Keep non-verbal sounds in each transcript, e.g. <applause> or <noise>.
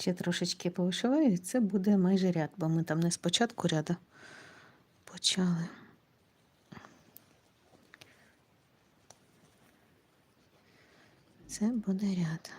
Ще трошечки повишиваю, і це буде майже ряд, бо ми там не спочатку ряду почали. Це буде ряд.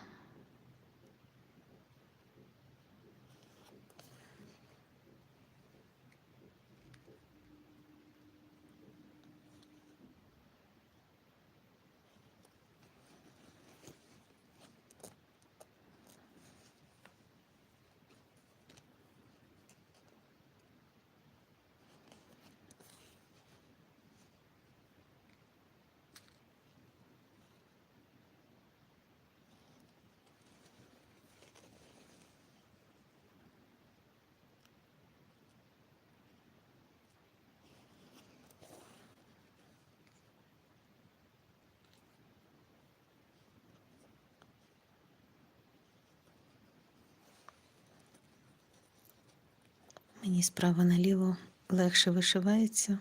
Мені справа наліво легше вишивається.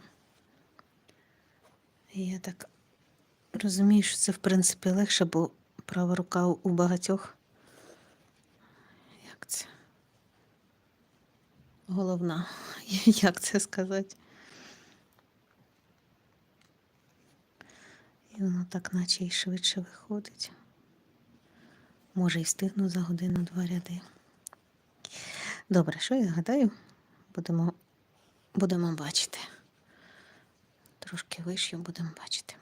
І я так розумію, що це в принципі легше, бо права рука у багатьох. Як це? Головна, <laughs> як це сказати? І воно так наче і швидше виходить. Може, і встигну за годину-два ряди. Добре, що я гадаю? Будемо, будемо бачити. Трошки вище будемо бачити.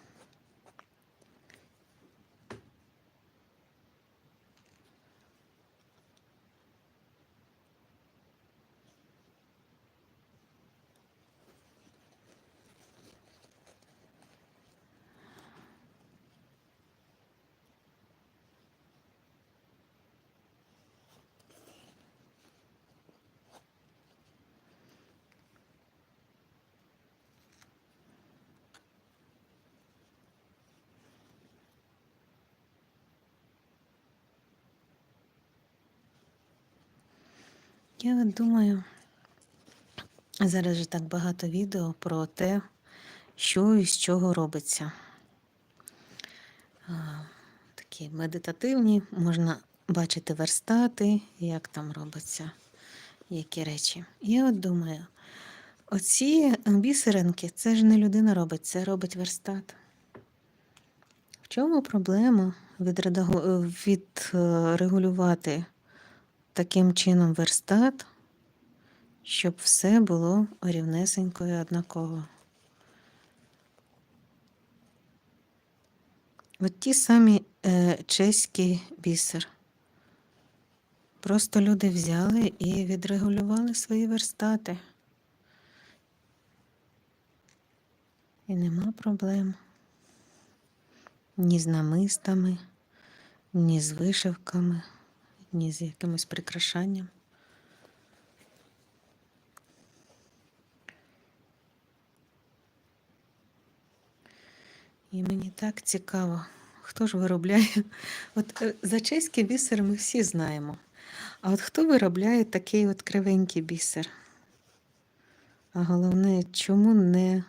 Я думаю, зараз же так багато відео про те, що і з чого робиться. Такі медитативні, можна бачити верстати, як там робиться, які речі. Я от думаю, оці бісеринки, це ж не людина робить, це робить верстат. В чому проблема відрегулювати таким чином верстат, щоб все було рівнесенько і однаково. От ті самі е, чеський бісер. Просто люди взяли і відрегулювали свої верстати. І нема проблем ні з намистами, ні з вишивками ні з якимось прикрашанням. І мені так цікаво, хто ж виробляє. От е, за чеський бісер ми всі знаємо. А от хто виробляє такий от кривенький бісер? А головне, чому не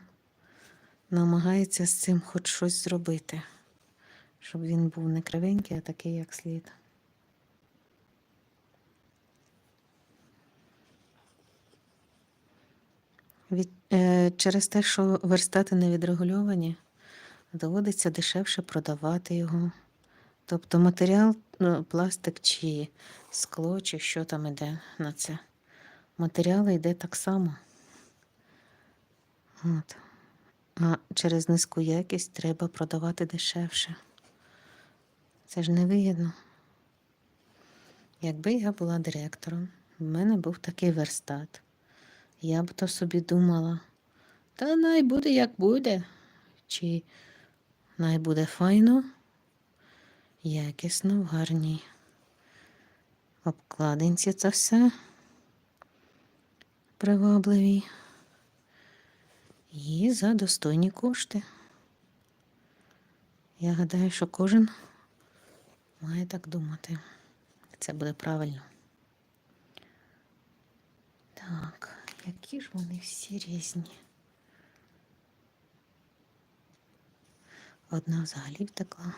намагається з цим хоч щось зробити, щоб він був не кривенький, а такий, як слід. Від, е, через те, що верстати не відрегульовані, доводиться дешевше продавати його. Тобто матеріал, ну, пластик чи скло, чи що там іде на це. Матеріал йде так само. От. А через низьку якість треба продавати дешевше. Це ж невигідно. Якби я була директором, в мене був такий верстат. Я б то собі думала, та най буде як буде, чи най буде файно, якісно в гарній обкладинці це все привабливі і за достойні кошти. Я гадаю, що кожен має так думати. Це буде правильно. Так. Які ж вони всі різні. Одна взагалі втекла.